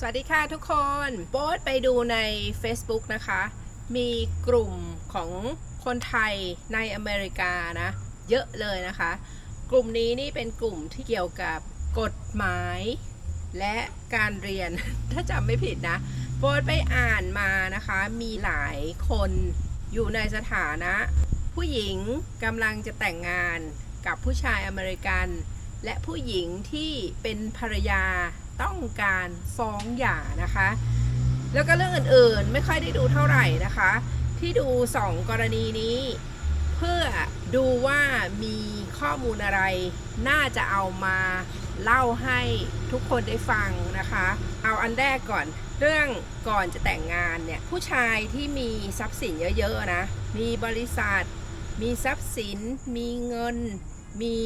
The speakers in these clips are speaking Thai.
สวัสดีค่ะทุกคนโบ๊ทไปดูใน Facebook นะคะ มีกลุ่มของคนไทยในอเมริกานะ เยอะเลยนะคะ กลุ่มนี้นี่เป็นกลุ่มที่เกี่ยวกับกฎหมาย และการเรียน ถ้าจำไม่ผิดนะโบ๊ทไปอ่านมานะคะ มีหลายคนอยู่ในสถานะ ผู้หญิงกำลังจะแต่งงานกับผู้ชายอเมริกัน และผู้หญิงที่เป็นภรรยา ต้องการฟ้องหย่านะคะ แล้วก็เรื่องอื่นๆไม่ค่อยได้ดูเท่าไหร่นะคะ ที่ดูสองกรณีนี้ เพื่อดูว่ามีข้อมูลอะไร น่าจะเอามาเล่าให้ทุกคนได้ฟังนะคะ เอาอันแรกก่อนเรื่องก่อนจะแต่งงานเนี่ยผู้ชายที่มีทรัพย์สินเยอะๆนะ มีบริษัท มีทรัพย์สิน มีเงิน มี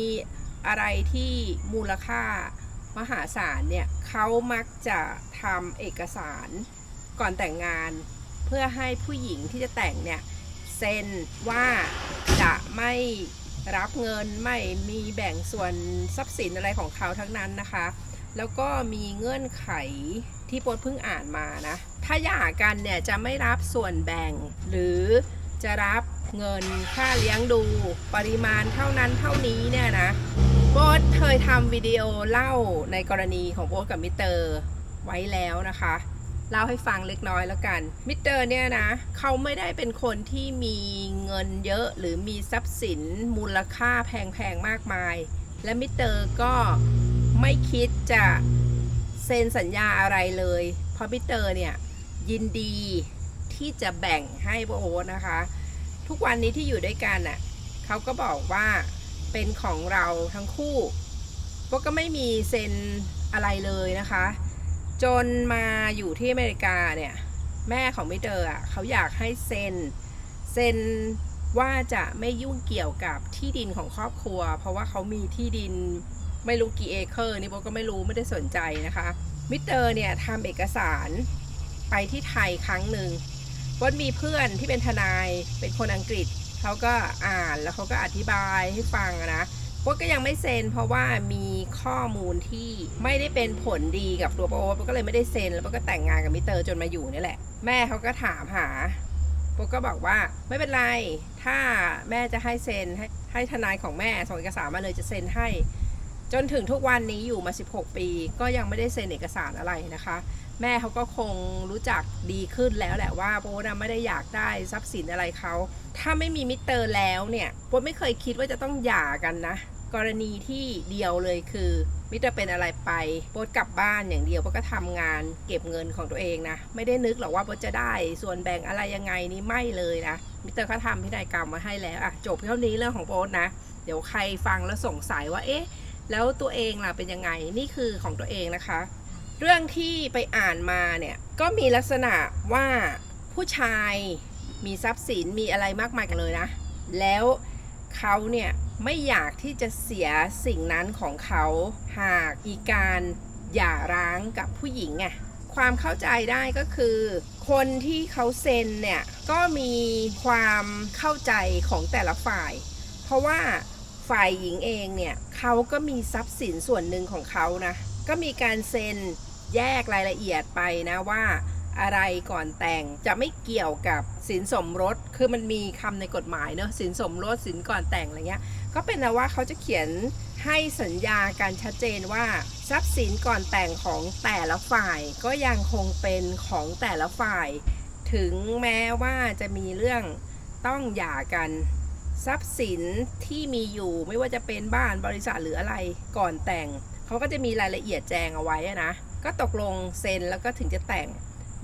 อะไรที่มูลค่า มหาศาลเนี่ยเขามักจะทำเอกสารก่อนแต่งงาน เพื่อให้ผู้หญิงที่จะแต่งเนี่ยเซ็นว่าจะไม่รับเงินไม่มีแบ่งส่วนทรัพย์สินอะไรของเขาทั้งนั้นนะคะ แล้วก็มีเงื่อนไขที่โปดเพิ่งอ่านมานะ ถ้าหย่ากันเนี่ยจะไม่รับส่วนแบ่ง หรือจะรับเงินค่าเลี้ยงดูปริมาณเท่านั้นเท่านี้เนี่ยนะ โบ๊ทเคยทำวิดีโอเล่าในกรณีของโบ๊ทกับมิเตอร์ไว้แล้วนะคะ เล่าให้ฟังเล็กน้อยแล้วกัน มิเตอร์เนี่ยนะ เขาไม่ได้เป็นคนที่มีเงินเยอะหรือมีทรัพย์สินมูลค่าแพงๆมากมาย และมิเตอร์ก็ไม่คิดจะเซ็นสัญญาอะไรเลย เพราะมิเตอร์เนี่ยยินดีที่จะแบ่งให้โบ๊ทนะคะ ทุกวันนี้ที่อยู่ด้วยกันน่ะเขาก็บอกว่า เป็นของเราทั้งคู่โบก็ไม่มีเซ็นอะไรเลยนะคะ จนมาอยู่ที่อเมริกาเนี่ยแม่ของมิเตอร์อะเขาอยากให้เซ็นเซ็นว่าจะไม่ยุ่งเกี่ยวกับที่ดินของครอบครัว เพราะว่าเขามีที่ดินไม่รู้กี่เอเคอร์นี่โบก็ไม่รู้ไม่ได้สนใจนะคะ มิเตอร์เนี่ยทำเอกสารไปที่ไทยครั้งหนึ่งโบมีเพื่อนที่เป็นทนายเป็นคนอังกฤษ เขาก็อ่านแล้วเขาก็อธิบายให้ฟังนะโป๊ก็ยังไม่เซ็นเพราะว่ามีข้อมูลที่ไม่ได้เป็นผลดีกับตัวโป๊ก็เลยไม่ได้เซ็นแล้วก็แต่งงานกับมิเตอร์จนมาอยู่นี่แหละ แม่เขาก็ถามหาโป๊ก็บอกว่าไม่เป็นไร ถ้าแม่จะให้เซ็นให้ให้ทนายของแม่ส่งเอกสารมาเลยจะเซ็นให้ จนถึงทุกวันนี้อยู่มา 16 ปี ก็ยังไม่ได้เซ็นเอกสารอะไรนะคะ แม่เขาก็คงรู้จักดีขึ้นแล้วแหละว่าโบ๊ทไม่ได้อยากได้ทรัพย์สินอะไรเขา ถ้าไม่มีมิเตอร์แล้วเนี่ยโบ๊ทไม่เคยคิดว่าจะต้องหย่ากันนะ กรณีที่เดียวเลยคือมิเตอร์เป็นอะไรไปโบ๊ทกลับบ้านอย่างเดียวโบ๊ทก็ทำงานเก็บเงินของตัวเองนะ ไม่ได้นึกหรอกว่าโบ๊ทจะได้ส่วนแบ่งอะไรยังไงนี่ไม่เลยนะมิเตอร์เขาทำพินัยกรรมมาให้แล้วอะจบเท่านี้เรื่องของโบ๊ทนะ เดี๋ยวใครฟังแล้วสงสัยว่าเอ๊ะแล้วตัวเองล่ะเป็นยังไงนี่คือของตัวเองนะคะ เรื่องที่ไปอ่านมาเนี่ยก็มีลักษณะว่าผู้ชายมีทรัพย์สินมีอะไรมากมายกันเลยนะ แล้วเขาเนี่ยไม่อยากที่จะเสียสิ่งนั้นของเขาหากมีการหย่าร้างกับผู้หญิงไงความเข้าใจได้ก็คือ คนที่เขาเซ็นเนี่ยก็มีความเข้าใจของแต่ละฝ่าย เพราะว่าฝ่ายหญิงเองเนี่ยเขาก็มีทรัพย์สินส่วนหนึ่งของเขานะก็มีการเซ็น แยกรายละเอียดไปนะว่าอะไรก่อนแต่งจะไม่เกี่ยวกับสินสมรส คือมันมีคำในกฎหมายเนอะสินสมรสสินก่อนแต่งอะไรเงี้ย ก็เป็นนะว่าเขาจะเขียนให้สัญญาการชัดเจนว่าทรัพย์สินก่อนแต่งของแต่ละฝ่ายก็ยังคงเป็นของแต่ละฝ่าย ถึงแม้ว่าจะมีเรื่องต้องหย่ากันทรัพย์สินที่มีอยู่ไม่ว่าจะเป็นบ้านบริษัทหรืออะไรก่อนแต่ง เขาก็จะมีรายละเอียดแจงเอาไว้นะ ก็ตกลงเซ็นแล้วก็ถึงจะแต่ง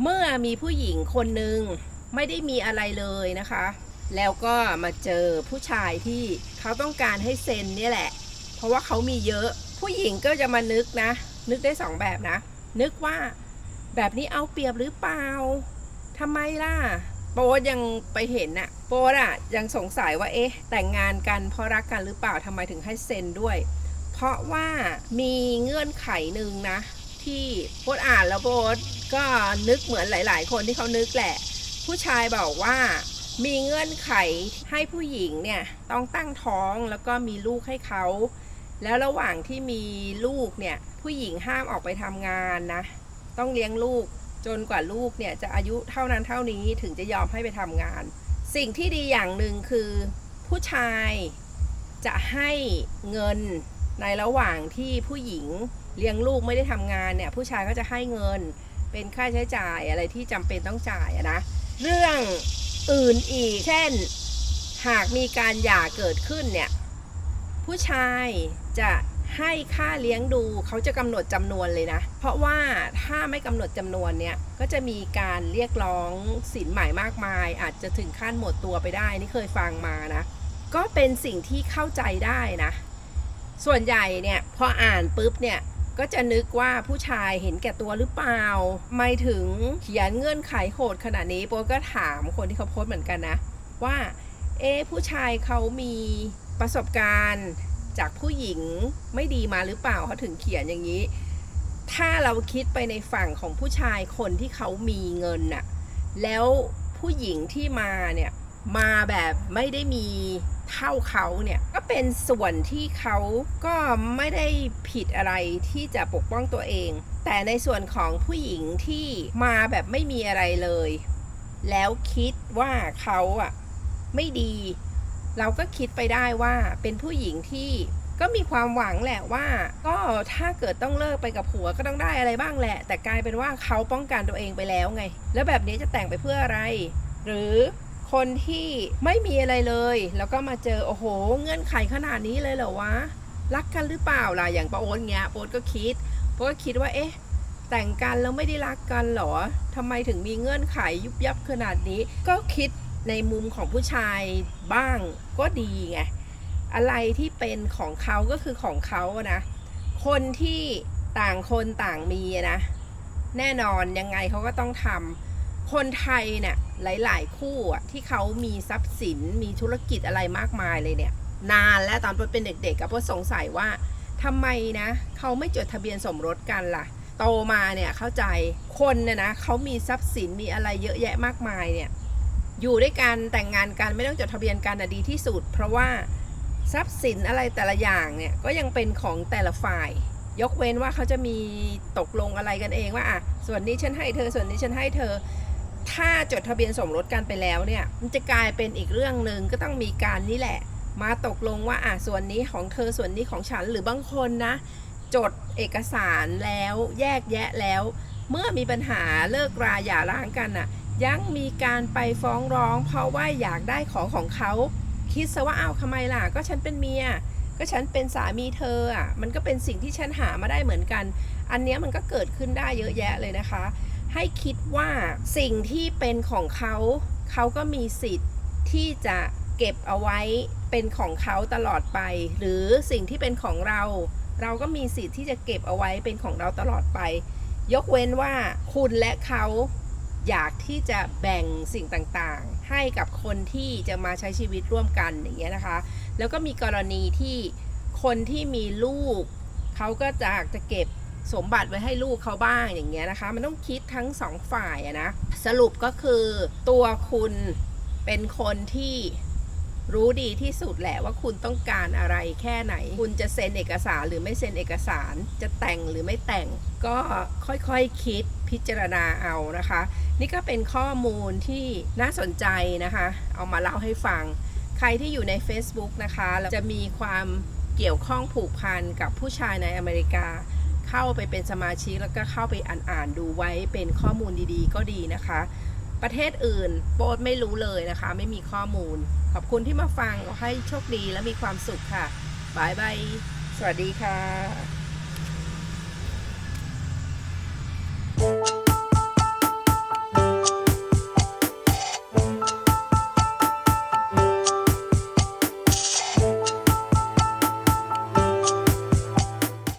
เมื่อมีผู้หญิงคนหนึ่งไม่ได้มีอะไรเลยนะคะ แล้วก็มาเจอผู้ชายที่เขาต้องการให้เซ็นนี่แหละ เพราะว่าเขามีเยอะ ผู้หญิงก็จะมานึกนะ นึกได้สองแบบนะ นึกว่าแบบนี้เอาเปรียบหรือเปล่าทำไมล่ะโป๊ดยังไปเห็นน่ะโป๊ดอะยังสงสัยว่าเอ๊ะ แต่งงานกันเพราะรักกันหรือเปล่าทำไมถึงให้เซ็นด้วย เพราะว่ามีเงื่อนไขหนึ่งนะ ที่โบ๊ทอ่านแล้วโบ๊ทก็นึกเหมือนหลาย ๆ คนที่เขานึกแหละ ผู้ชายบอกว่ามีเงื่อนไขให้ผู้หญิงเนี่ยต้องตั้งท้องแล้วก็มีลูกให้เขา แล้วระหว่างที่มีลูกเนี่ยผู้หญิงห้ามออกไปทำงานนะ ต้องเลี้ยงลูกจนกว่าลูกเนี่ยจะอายุเท่านั้นเท่านี้ถึงจะยอมให้ไปทำงาน สิ่งที่ดีอย่างหนึ่งคือ ผู้ชายจะให้เงินในระหว่างที่ผู้หญิง เลี้ยงลูกไม่ได้ทำงานเนี่ยผู้ชายก็จะให้เงินเป็นค่าใช้จ่ายอะไรที่จำเป็นต้องจ่ายนะ เรื่องอื่นอีก เช่น หากมีการหย่าเกิดขึ้นเนี่ยผู้ชายจะให้ค่าเลี้ยงดูเขาจะกำหนดจำนวนเลยนะ เพราะว่าถ้าไม่กำหนดจำนวนเนี่ยก็จะมีการเรียกร้องสินใหม่มากมาย อาจจะถึงขั้นหมดตัวไปได้นี่เคยฟังมานะ ก็เป็นสิ่งที่เข้าใจได้นะ ส่วนใหญ่เนี่ยพออ่านปุ๊บเนี่ย ก็จะนึกว่าผู้ชายเห็นแก่ตัวหรือเปล่า ไม่ถึงเขียนเงื่อนไขโหดขนาดนี้โปก็ถามคนที่เขาโพสเหมือนกันนะ ว่า เอ๊ผู้ชายเขามีประสบการณ์จากผู้หญิงไม่ดีมาหรือเปล่าเขาถึงเขียนอย่างนี้ ถ้าเราคิดไปในฝั่งของผู้ชายคนที่เขามีเงินน่ะ แล้วผู้หญิงที่มาเนี่ย มาแบบไม่ได้มี เท่าเขาเนี่ยก็เป็นส่วนที่เขาก็ไม่ได้ผิดอะไรที่จะปกป้องตัวเอง แต่ในส่วนของผู้หญิงที่มาแบบไม่มีอะไรเลย แล้วคิดว่าเขาอะไม่ดี เราก็คิดไปได้ว่าเป็นผู้หญิงที่ก็มีความหวังแหละว่า ก็ถ้าเกิดต้องเลิกไปกับผัวก็ต้องได้อะไรบ้างแหละ แต่กลายเป็นว่าเขาป้องกันตัวเองไปแล้วไง แล้วแบบนี้จะแต่งไปเพื่ออะไร หรือ คนที่ไม่มีอะไรเลย แล้วก็มาเจอโอ้โห เงื่อนไขขนาดนี้เลยเหรอวะรักกันหรือเปล่าล่ะอย่างป้าโอ๊ตเงี้ยป้าโอ๊ตก็คิดป้าก็คิดว่าเอ๊ะ แต่งกันแล้วไม่ได้รักกันหรอทำไมถึงมีเงื่อนไขยุบยับขนาดนี้ ก็คิดในมุมของผู้ชายบ้างก็ดีไงอะไรที่เป็นของเขาก็คือของเขานะคนที่ต่างคนต่างมีนะ แน่นอนยังไงเขาก็ต้องทำ คนไทยเนี่ยหลาย ๆ คู่อะที่เขามีทรัพย์สินมีธุรกิจอะไรมากมายเลยเนี่ย นานแล้วตอนเป็นเด็กๆกับพวกสงสัยว่าทำไมนะเขาไม่จดทะเบียนสมรสกันล่ะ โตมาเนี่ยเข้าใจคนเนี่ยนะเขามีทรัพย์สินมีอะไรเยอะแยะมากมายเนี่ยอยู่ด้วยกันแต่งงานกันไม่ต้องจดทะเบียนกันนะดีที่สุด เพราะว่าทรัพย์สินอะไรแต่ละอย่างเนี่ยก็ยังเป็นของแต่ละฝ่าย ยกเว้นว่าเขาจะมีตกลงอะไรกันเองว่าอะส่วนนี้ฉันให้เธอส่วนนี้ฉันให้เธอ ถ้าจดทะเบียนสมรสกันไปแล้วเนี่ย มันจะกลายเป็นอีกเรื่องหนึ่งก็ต้องมีการนี่แหละ มาตกลงว่าอะส่วนนี้ของเธอส่วนนี้ของฉันหรือบางคนนะ จดเอกสารแล้วแยกแยะแล้ว เมื่อมีปัญหาเลิกราหย่าร้างกันน่ะ ยังมีการไปฟ้องร้อง เพราะว่าอยากได้ของของเขา คิดซะว่าอ้าวทำไมล่ะ ก็ฉันเป็นเมียก็ฉันเป็นสามีเธออะ มันก็เป็นสิ่งที่ฉันหามาได้เหมือนกัน อันเนี้ยมันก็เกิดขึ้นได้เยอะแยะเลยนะคะ ให้คิดว่าสิ่งที่เป็นของเขาเขาก็มีสิทธิ์ที่จะเก็บเอาไว้เป็นของเขาตลอดไป หรือสิ่งที่เป็นของเรา เราก็มีสิทธิ์ที่จะเก็บเอาไว้เป็นของเราตลอดไป ยกเว้นว่าคุณและเขาอยากที่จะแบ่งสิ่งต่างๆ ให้กับคนที่จะมาใช้ชีวิตร่วมกันอย่างเงี้ยนะคะ แล้วก็มีกรณีที่คนที่มีลูก เขาก็จะจะเก็บ สมบัติไว้ให้ลูกเขาบ้างอย่างเงี้ยนะคะ มันต้องคิดทั้งสองฝ่ายอะนะ สรุปก็คือตัวคุณเป็นคนที่รู้ดีที่สุดแหละว่าคุณต้องการอะไรแค่ไหน คุณจะเซ็นเอกสารหรือไม่เซ็นเอกสารจะแต่งหรือไม่แต่ง ก็ค่อยๆคคิดพิจารณาเอานะคะ นี่ก็เป็นข้อมูลที่น่าสนใจนะคะ เอามาเล่าให้ฟัง ใครที่อยู่ใน Facebook นะคะจะมีความเกี่ยวข้องผูกพันกับผู้ชายในอเมริกา เข้าไปเป็นสมาชิกแล้วก็เข้าไปอ่านอ่านดูไว้เป็นข้อมูลดีๆ ก็ดีนะคะ ประเทศอื่นโปรดไม่รู้เลยนะคะ ไม่มีข้อมูล ขอบคุณที่มาฟังขอให้โชคดีและมีความสุขค่ะบายบายสวัสดีค่ะ